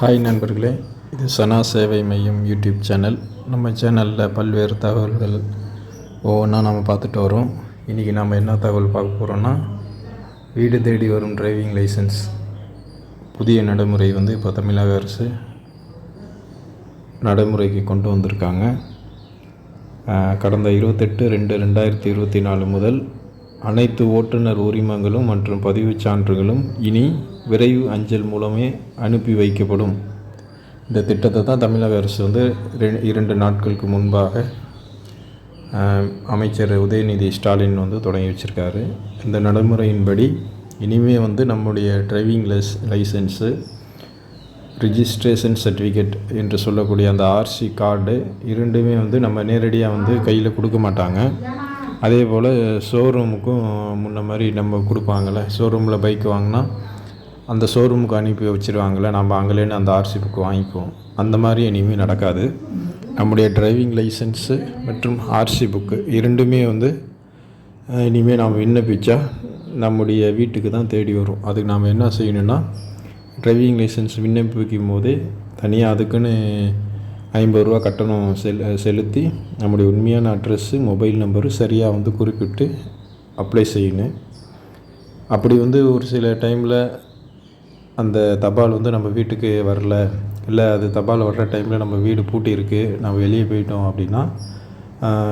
Hi நண்பர்களே. இது சனா சேவை மையம் யூடியூப் சேனல். நம்ம சேனலில் பல்வேறு தகவல்கள் ஒவ்வொன்றா நம்ம பார்த்துட்டு வரோம். இன்றைக்கி நம்ம என்ன தகவல் பார்க்க போகிறோன்னா வீடு தேடி வரும் டிரைவிங் லைசன்ஸ் புதிய நடைமுறை வந்து இப்போ தமிழக அரசு நடைமுறைக்கு கொண்டு வந்திருக்காங்க. கடந்த இருபத்தெட்டு ரெண்டு ரெண்டாயிரத்தி இருபத்தி நாலு முதல் அனைத்து ஓட்டுநர் உரிமங்களும் மற்றும் பதிவுச் சான்றுகளும் இனி விரைவு அஞ்சல் மூலமே அனுப்பி வைக்கப்படும். இந்த திட்டத்தை தான் தமிழக அரசு வந்து இரண்டு நாட்களுக்கு முன்பாக அமைச்சர் உதயநிதி ஸ்டாலின் வந்து தொடங்கி வச்சுருக்காரு. இந்த நடைமுறையின்படி இனிமே வந்து நம்முடைய driving licence licence registration certificate என்று சொல்லக்கூடிய அந்த ஆர்சி கார்டு இரண்டுமே வந்து நம்ம நேரடியாக வந்து கையில் கொடுக்க மாட்டாங்க. அதே போல் ஷோரூமுக்கும் முன்ன மாதிரி நம்ம கொடுப்பாங்கள்ல ஷோரூமில் பைக் வாங்கினா அந்த ஷோரூமுக்கு அனுப்பி வச்சுருவாங்கள்ல நம்ம அங்கேலேருந்து அந்த ஆர்சி புக்கு வாங்கிக்குவோம். அந்த மாதிரி இனிமேல் நடக்காது. நம்முடைய டிரைவிங் லைசன்ஸு மற்றும் ஆர்சி புக்கு இரண்டுமே வந்து இனிமேல் நாம் விண்ணப்பிச்சா நம்முடைய வீட்டுக்கு தான் தேடி வரும். அதுக்கு நாம் என்ன செய்யணும்னா டிரைவிங் லைசன்ஸ் விண்ணப்பிக்கும் போதே தனியாக அதுக்குன்னு ஐம்பது ரூபா கட்டணம் செல் செலுத்தி நம்முடைய உண்மையான அட்ரஸ்ஸு மொபைல் நம்பரு சரியாக வந்து குறிப்பிட்டு அப்ளை செய்யணும் அப்படி வந்து ஒரு சில டைமில் அந்த தபால் வந்து நம்ம வீட்டுக்கு வரல இல்லை அது தபால் வர்ற டைமில் நம்ம வீடு பூட்டியிருக்கு நம்ம வெளியே போயிட்டோம் அப்படின்னா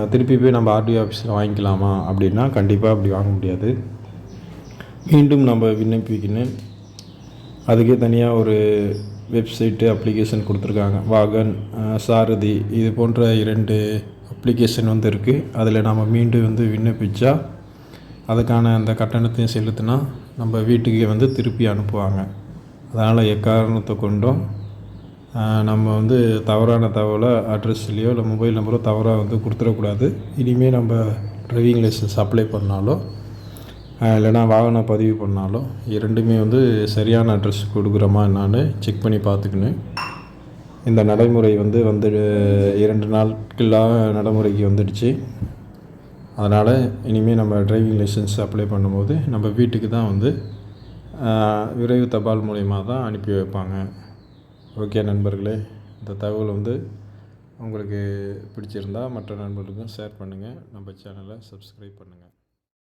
திருப்பி போய் நம்ம ஆர்டிஓ ஆஃபீஸில் வாங்கிக்கலாமா அப்படின்னா கண்டிப்பாக அப்படி வாங்க முடியாது. மீண்டும் நம்ம விண்ணப்பிக்கணும் அதுக்கே தனியாக ஒரு வெப்சைட்டு அப்ளிகேஷன் கொடுத்துருக்காங்க. வாகன் சாரதி இது போன்ற இரண்டு அப்ளிகேஷன் வந்து இருக்குது அதில் நம்ம மீண்டும் வந்து விண்ணப்பித்தா அதுக்கான அந்த கட்டணத்தையும் செலுத்தினா நம்ம வீட்டுக்கே வந்து திருப்பி அனுப்புவாங்க. அதனால் எக்காரணத்தை கொண்டும் நம்ம வந்து தவறான தகவலை அட்ரஸ்லேயோ இல்லை மொபைல் நம்பரோ தவறாக வந்து கொடுத்துடக்கூடாது. இனிமேல் நம்ம ட்ரைவிங் லைசன்ஸ் அப்ளை பண்ணாலோ இல்லைனா வாகனம் பதிவு பண்ணாலும் இரண்டுமே வந்து சரியான அட்ரஸ் கொடுக்குறோமா என்னான்னு செக் பண்ணி பார்த்துக்கணும். இந்த நடைமுறை வந்து வந்து இரண்டு நாட்களாக நடைமுறைக்கு வந்துடுச்சு. அதனால் இனிமேல் நம்ம டிரைவிங் லைசன்ஸ் அப்ளை பண்ணும்போது நம்ம வீட்டுக்கு தான் வந்து விரைவு தபால் மூலயமா தான் அனுப்பி வைப்பாங்க. ஓகே நண்பர்களே இந்த தகவல் வந்து உங்களுக்கு பிடிச்சிருந்தா மற்ற நண்பர்களுக்கும் ஷேர் பண்ணுங்கள் நம்ம சேனலை சப்ஸ்கிரைப் பண்ணுங்கள்